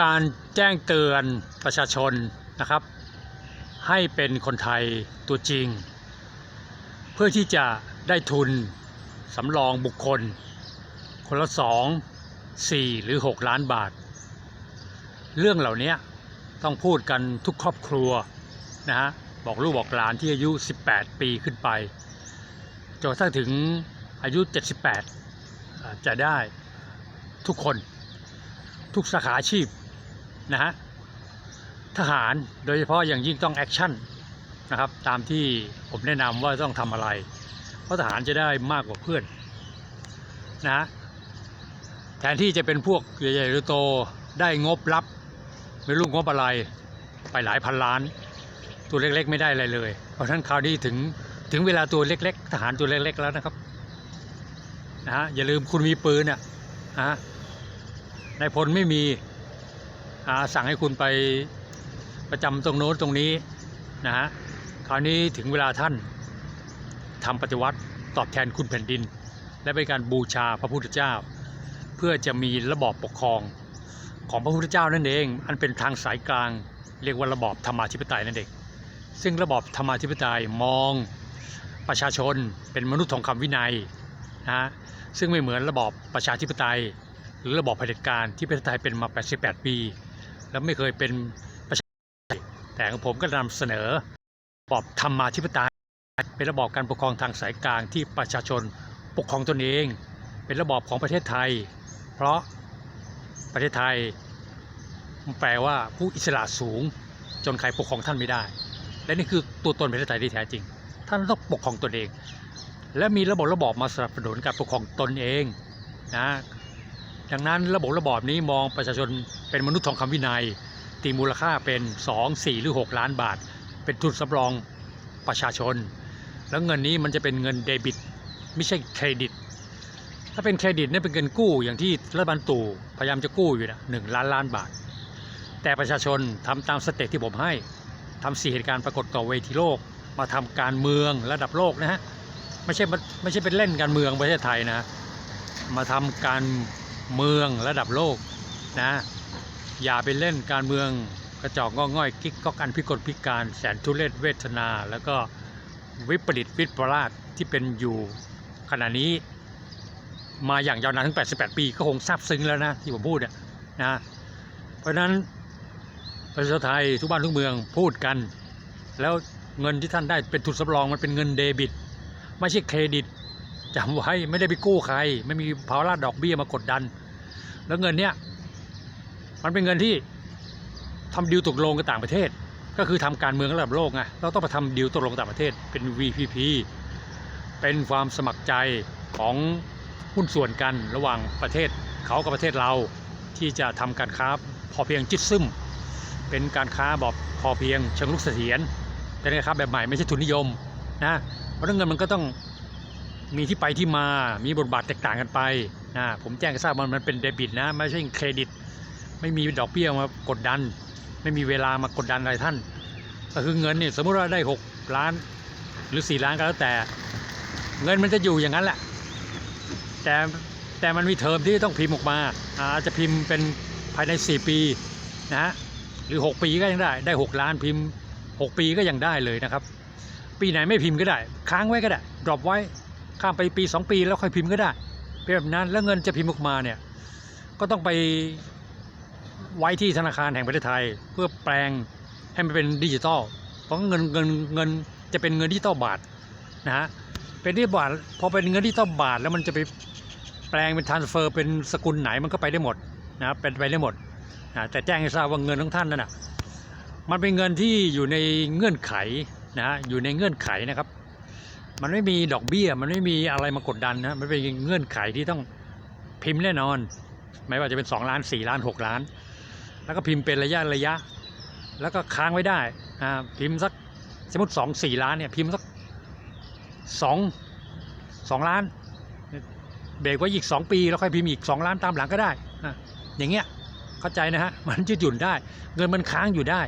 การแจ้งเตือนประชาชนนะครับ ให้เป็นคนไทยตัวจริง เพื่อที่จะได้ทุนสำรองบุคคล คนละสองสี่หรือ 6 ล้านบาท เรื่องเหล่านี้ต้องพูดกันทุกครอบครัวนะฮะบอกลูกบอกหลานที่อายุ 18 ปีขึ้นไปจนกระทั่งถึงอายุ 78 จะได้ทุกคนทุกสาขาอาชีพ นะฮะทหารโดยเฉพาะอย่างยิ่งต้องแอคชั่นนะครับตามที่ผมแนะนำว่าต้องทำอะไร เพราะทหารจะได้มากกว่าเพื่อนนะแทนที่จะเป็นพวกใหญ่ๆหรือโตได้งบรับไม่รู้งบอะไรไปหลายพันล้าน ตัวเล็กๆ ไม่ได้อะไรเลย เพราะฉะนั้นคราวนี้ถึงถึงเวลาตัวเล็ก ๆ ทหารตัวเล็ก ๆ แล้วนะครับนะฮะอย่าลืมคุณมีปืนอะนะฮะนายพลไม่มี สั่งให้คุณไปประจำตรงโน้นตรงนี้นะฮะคราวนี้ถึงเวลาท่านทำปฏิวัติตอบแทนคุณแผ่นดิน และเป็นการบูชาพระพุทธเจ้า เพื่อจะมีระบอบปกครองของพระพุทธเจ้านั่นเอง อันเป็นทางสายกลาง เรียกว่าระบอบธรรมาธิปไตยนั่นเองซึ่งระบอบธรรมาธิปไตยมองประชาชนเป็นมนุษย์ทองคำวินัยนะฮะซึ่งไม่เหมือนระบอบประชาธิปไตย หรือระบอบเผด็จการที่ประเทศไทยเป็นมา 88 ปี แล้วไม่เคยเป็นประชาธิปไตยแต่ของผมก็นำเสนอระบอบธรรมาธิปไตยเป็นระบอบการปกครองทางสายกลางที่ประชาชนปกครองตนเอง เป็นระบอบของประเทศไทย เพราะประเทศไทยแปลว่าผู้อิสระสูง จนใครปกครองท่านไม่ได้ และนี่คือตัวตนประเทศไทยที่แท้จริง ท่านต้องปกครองตนเอง และมีระบบระบอบมาสนับสนุนการปกครองตนเองนะดังนั้นระบบระบอบนี้มองประชาชน เป็นมนุษย์ทองคำวินัย ตีมูลค่าเป็น 2 4 หรือ 6 ล้านบาท เป็นทุนสำรองประชาชน แล้วเงินนี้มันจะเป็นเงินเดบิต ไม่ใช่เครดิต ถ้าเป็นเครดิตเนี่ยเป็นเงินกู้อย่างที่รัฐบาลตู่พยายามจะกู้อยู่นะหนึ่งล้านล้านบาท แต่ประชาชนทำตามสเต็ปที่ผมให้ทำสี่เหตุการณ์ปรากฏต่อเวทีโลก มาทำการเมืองระดับโลกนะฮะไม่ใช่ไม่ใช่เป็นเล่นการเมืองประเทศไทยนะ มาทำการเมืองระดับโลกนะ อย่าไปเล่นการเมืองกระจอกงอง่อยกิ๊กก๊อกอันพิกลพิการแสนทุเรศเวทนา แล้วก็วิปริตวิปลาสที่เป็นอยู่ขณะนี้มาอย่างยาวนานถึง 88 ปีก็คงซาบซึ้งแล้วนะ ที่ผมพูดเนี่ยนะเพราะนั้นประชาชนไทยทุกบ้านทุกเมืองพูดกัน แล้วเงินที่ท่านได้เป็นทุนสำรองมันเป็นเงินเดบิต ไม่ใช่เครดิตจำไว้ไม่ได้ไปกู้ใคร ไม่มีภาระดอกเบี้ยมากดดัน แล้วเงินเนี้ย มันเป็นเงินที่ทำดีลตกลงกับต่างประเทศ ก็คือทำการเมืองระดับโลกไงเราต้องไปทำดีลตกลงกับต่างประเทศเป็น VPP เป็นความสมัครใจของหุ้นส่วนกันระหว่างประเทศเขากับประเทศเราที่จะทำการค้าพอเพียงจิตซึมเป็นการค้าแบบพอเพียงเชิงลุกเสถียรเป็นการค้าแบบใหม่ไม่ใช่ทุนนิยมนะเพราะเงินมันก็ต้องมีที่ไปที่มา มีบทบาทแตกต่างกันไปนะผมแจ้งให้ทราบว่ามันเป็นเดบิตนะ ไม่ใช่เครดิต ไม่มีดอกเบี้ยมากดดัน ไม่มีเวลามากดดันอะไรท่าน ก็คือเงินเนี่ยสมมติว่าได้ 6 ล้านหรือ 4 ล้านก็แล้วแต่ เงินมันจะอยู่อย่างนั้นแหละ แต่แต่มันมีเทอมที่ต้องพิมพ์ออกมาอาอาจจะพิมพ์เป็นภายใน 4 ปีนะฮะหรือ 6 ปีก็ยังได้ ได้ 6 ล้านพิมพ์ 6 ปีก็ยังได้เลยนะครับ ปีไหนไม่พิมพ์ก็ได้ ค้างไว้ก็ได้ดรอปไว้ข้ามไปปี 2 ปีแล้วค่อยพิมพ์ก็ได้เป็นแบบนั้นแล้วเงินจะพิมพ์ออกมาเนี่ยก็ต้องไป ไว้ที่ธนาคารแห่งประเทศไทย เพื่อแปลงให้มันเป็นดิจิตอลเพราะเงินเงินเงินจะเป็นเงินดิจิตอลบาทนะฮะเป็นดิจิตอลบาทพอเป็นเงินดิจิตอลบาทแล้วมันจะไปแปลงเป็น transfer เป็นสกุลไหนมันก็ไปได้หมดนะครับเป็นไปได้หมดนะแต่แจ้งให้ทราบว่าเงินของท่านนั่นนะมันเป็นเงินที่อยู่ในเงื่อนไขนะฮะอยู่ในเงื่อนไขนะครับ มันไม่มีดอกเบี้ย มันไม่มีอะไรมากดดันนะมันเป็นเงื่อนไขที่ต้องพิมพ์แน่นอน ไม่ว่าจะเป็น 2 ล้าน 4 ล้าน 6 ล้าน แล้วก็พิมพ์เป็นระยะระยะ แล้วก็ค้างไว้ได้อ่าพิมพ์สักสมมติ2 4ล้านเนี่ยพิมพ์สัก2 2ล้านเบรกไว้อีก 2 ปี แล้วค่อยพิมพ์อีก 2 ล้านตามหลังก็ได้อะอย่างเงี้ยเข้าใจนะฮะ มันยืดหยุ่นได้ เงินมันค้างอยู่ได้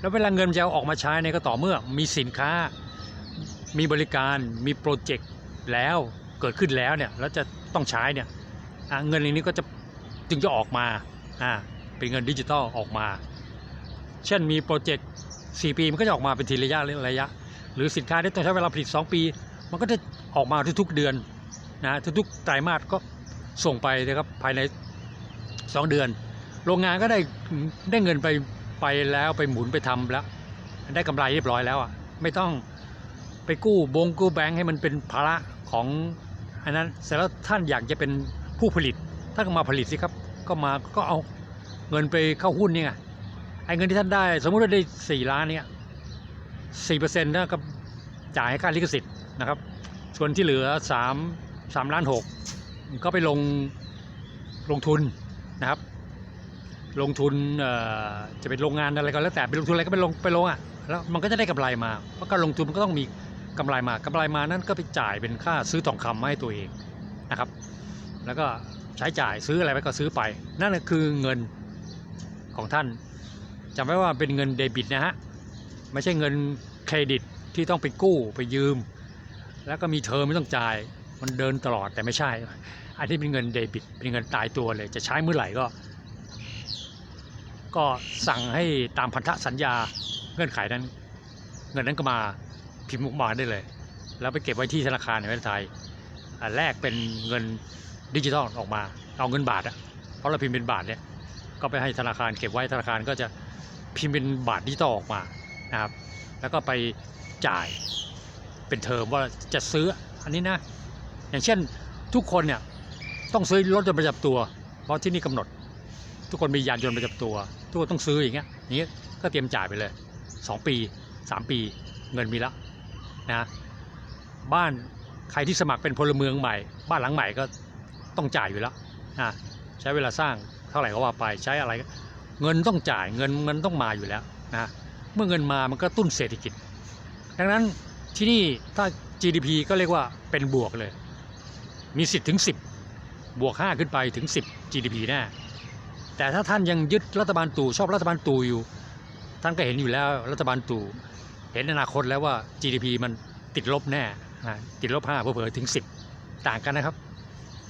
แล้วเวลาเงินจะเอาออกมาใช้เนี่ยก็ต่อเมื่อมีสินค้า มีบริการ มีโปรเจกต์แล้วเกิดขึ้นแล้วเนี่ยแล้วจะต้องใช้เนี่ยเงินอันนี้ก็จะจึงจะออกมาอ่า เป็นเงินดิจิตอลออกมา เช่นมีโปรเจกต์4ปีมันก็จะออกมาเป็นทีระยะระยะ หรือสินค้าที่ต้องใช้เวลาผลิต 2 ปี มันก็จะออกมาทุกๆเดือนนะทุกๆไตรมาสก็ส่งไปนะครับภายใน 2 เดือน โรงงานก็ได้ได้เงินไปไปแล้วไปหมุนไปทำแล้ว ได้กำไรเรียบร้อยแล้วอะไม่ต้องไปกู้บงกู้แบงค์ให้มันเป็นภาระของอันนั้นเสร็จแล้วท่านอยากจะเป็นผู้ผลิตท่านก็มาผลิตสิครับ ก็มาก็เอา เงินไปเข้าหุ้นนี่ไงไอ้เงินที่ท่านได้ สมมุติว่าได้สี่ล้านเนี่ยสี่เปอร์เซ็นต์นะก็จ่ายให้ค่าลิขสิทธิ์นะครับ ส่วนที่เหลือสามสามล้านหกก็ไปลงลงทุนนะครับ ลงทุนจะเป็นโรงงานอะไรก็แล้วแต่เป็นลงทุนอะไรก็ไปลงไปลงอะแล้วมันก็จะได้กำไรมาเพราะการลงทุนมันก็ต้องมีกำไรมากำไรมานั้นก็ไปจ่ายเป็นค่าซื้อทองคำมาให้ตัวเองนะครับ แล้วก็ใช้จ่ายซื้ออะไรไปก็ซื้อไป นั่นนะคือเงิน ของท่านจำไว้ว่าเป็นเงินเดบิตนะฮะไม่ใช่เงินเครดิตที่ต้องไปกู้ไปยืม แล้วก็มีเทอไม่ต้องจ่าย มันเดินตลอดแต่ไม่ใช่ อันนี้เป็นเงินเดบิต เป็นเงินตายตัวเลย จะใช้เมื่อไหร่ก็ ก็สั่งให้ตามพันธสัญญาเงื่อนไขนั้น เงินนั้นก็มาพิมพ์ออกมาได้เลย แล้วไปเก็บไว้ที่ธนาคารในประเทศไทยอ่าแลกเป็นเงินดิจิทัลออกมา เอาเงินบาทอะเพราะเราพิมพ์เป็นบาทเนี่ย ก็ไปให้ธนาคารเก็บไว้ธนาคารก็จะพิมพ์เป็นบาทดิจิทัลออกมานะครับ แล้วก็ไปจ่ายเป็นเทอมว่าจะซื้ออันนี้นะ อย่างเช่นทุกคนเนี่ยต้องซื้อรถยนต์ประจำตัว เพราะที่นี่กำหนด ทุกคนมียานยนต์ประจำตัว ทุกคนต้องซื้ออย่างเงี้ยอย่างเงี้ก็เตรียมจ่ายไปเลย 2 ปี 3 ปีเงินมีแล้วนะบ้านใครที่สมัครเป็นพลเมืองใหม่ บ้านหลังใหม่ก็ต้องจ่ายอยู่แล้วนะใช้เวลาสร้าง ท่าไหร่ก็ว่าไปใช้อะไร เงินต้องจ่ายเงินมันต้องมาอยู่แล้วนะเมื่อเงินมามันก็ตุ้นเศรษฐกิจ ดังนั้นที่นี่ถ้า GDP ก็เรียกว่าเป็นบวกเลย มีสิทธิ์ถึง 10 บวก 5 ขึ้นไปถึง 10 GDP แน่แต่ถ้าท่านยังยึดรัฐบาลตู่ชอบรัฐบาลตู่อยู่ ท่านก็เห็นอยู่แล้วรัฐบาลตู่เห็นอนาคตแล้วว่า GDP มันติดลบแน่ติดลบ5เผลอๆถึง 10 ต่างกันนะครับ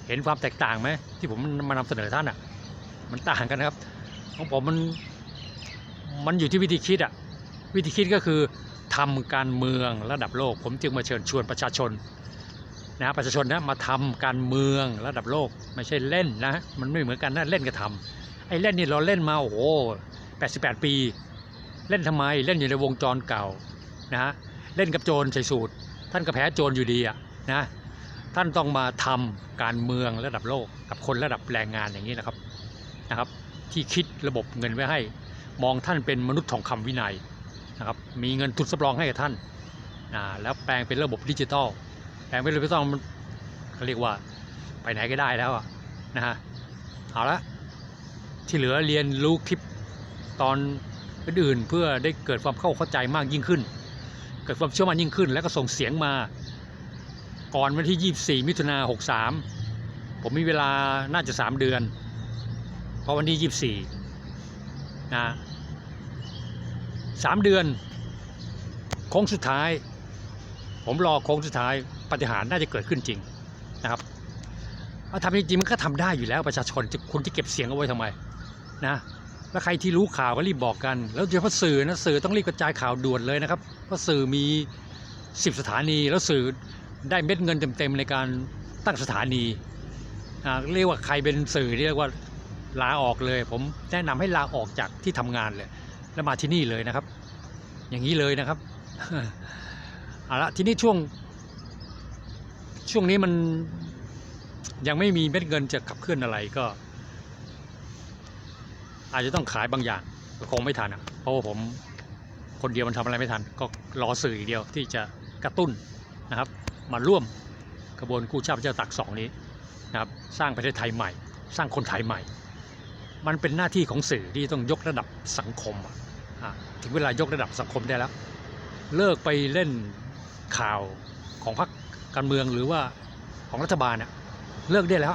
เห็นความแตกต่างไหมที่ผมมานำเสนอท่านอะ มันต่างกันนะครับ ของผมมันมันอยู่ที่วิธีคิดอะวิธีคิดก็คือทำการเมืองระดับโลก ผมจึงมาเชิญชวนประชาชนนะประชาชนนะมาทำการเมืองระดับโลกไม่ใช่เล่นนะมันไม่เหมือนกันนะเล่นกับทำไอ้เล่นนี่เราเล่นมาโอ้โห88 ปี เล่นทำไมเล่นอยู่ในวงจรเก่านะฮะเล่นกับโจรใส่สูตร ท่านก็แพ้โจรอยู่ดีอะนะท่านต้องมาทำการเมืองระดับโลกกับคนระดับแรงงานอย่างนี้นะครับ นะครับ ที่คิดระบบเงินไว้ให้ มองท่านเป็นมนุษย์ทองคำวินัยนะครับมีเงินทุนสำรองให้กับท่านอ่าแล้วแปลงเป็นระบบดิจิตอลแปลงเป็นระบบดิจิตอลมันเขาเรียกว่าไปไหนก็ได้แล้วอะนะฮะเอาละที่เหลือเรียนรู้คลิปตอนอื่นๆเพื่อได้เกิดความเข้าเข้าใจมากยิ่งขึ้น เกิดความเชื่อมั่นยิ่งขึ้น แล้วก็ส่งเสียงมา ก่อนวันที่ 24 มิถุนา63 ผมมีเวลาน่าจะ 3 เดือน พราะวันที่24นะสามเดือนโค้งสุดท้าย ผมรอโค้งสุดท้ายปฏิหารน่าจะเกิดขึ้นจริงนะครับเอาทำจริงๆมันก็ทำได้อยู่แล้วประชาชนคุณจะเก็บเสียงเอาไว้ทำไมนะแล้วใครที่รู้ข่าวก็รีบบอกกัน แล้วโดยเฉพาะสื่อนะสื่อต้องรีบกระจายข่าวด่วนเลยนะครับเพราะสื่อมี 10 สถานี แล้วสื่อได้เม็ดเงินเต็มๆในการตั้งสถานีอ่าเรียกว่าใครเป็นสื่อเรียกว่า ลาออกเลย ผมแนะนำให้ลาออกจากที่ทำงานเลย แล้วมาที่นี่เลยนะครับ อย่างนี้เลยนะครับเอาละทีนี้ช่วง ช่วงนี้มันยังไม่มีเม็ดเงินจะขับเคลื่อนอะไรก็ อาจจะต้องขายบางอย่างคงไม่ทันอะเพราะว่าผมคนเดียวมันทำอะไรไม่ทัน ก็รอสื่ออย่างเดียวที่จะกระตุ้นนะครับ มาร่วมกระบวนกู้ชาติเจ้าตักสองนี้นะครับ สร้างประเทศไทยใหม่ สร้างคนไทยใหม่ มันเป็นหน้าที่ของสื่อที่ต้องยกระดับสังคมถึงเวลายกระดับสังคมได้แล้ว เลิกไปเล่นข่าวของพรรคการเมืองหรือว่าของรัฐบาลน่ะเลิกได้แล้ว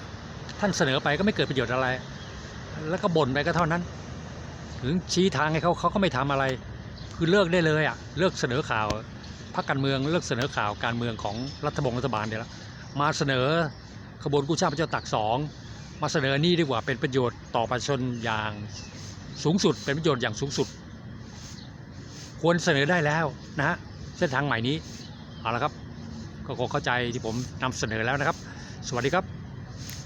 ท่านเสนอไปก็ไม่เกิดประโยชน์อะไร แล้วก็บ่นไปก็เท่านั้น ถึงชี้ทางให้เขาเขาก็ไม่ทำอะไร คือเลิกได้เลยอะเลิกเสนอข่าวพรรคการเมืองเลิกเสนอข่าวการเมืองของรัฐบงรัฐบาลเดี๋ยวแล้วมาเสนอขบวนกู้ชาติพระเจ้าตากสอง มาเสนอนี่ดีกว่าเป็นประโยชน์ต่อประชาชนอย่างสูงสุด เป็นประโยชน์อย่างสูงสุด ควรเสนอได้แล้วนะฮะเส้นทางใหม่นี้เอาละครับก็คงเข้าใจที่ผมนำเสนอแล้วนะครับ สวัสดีครับ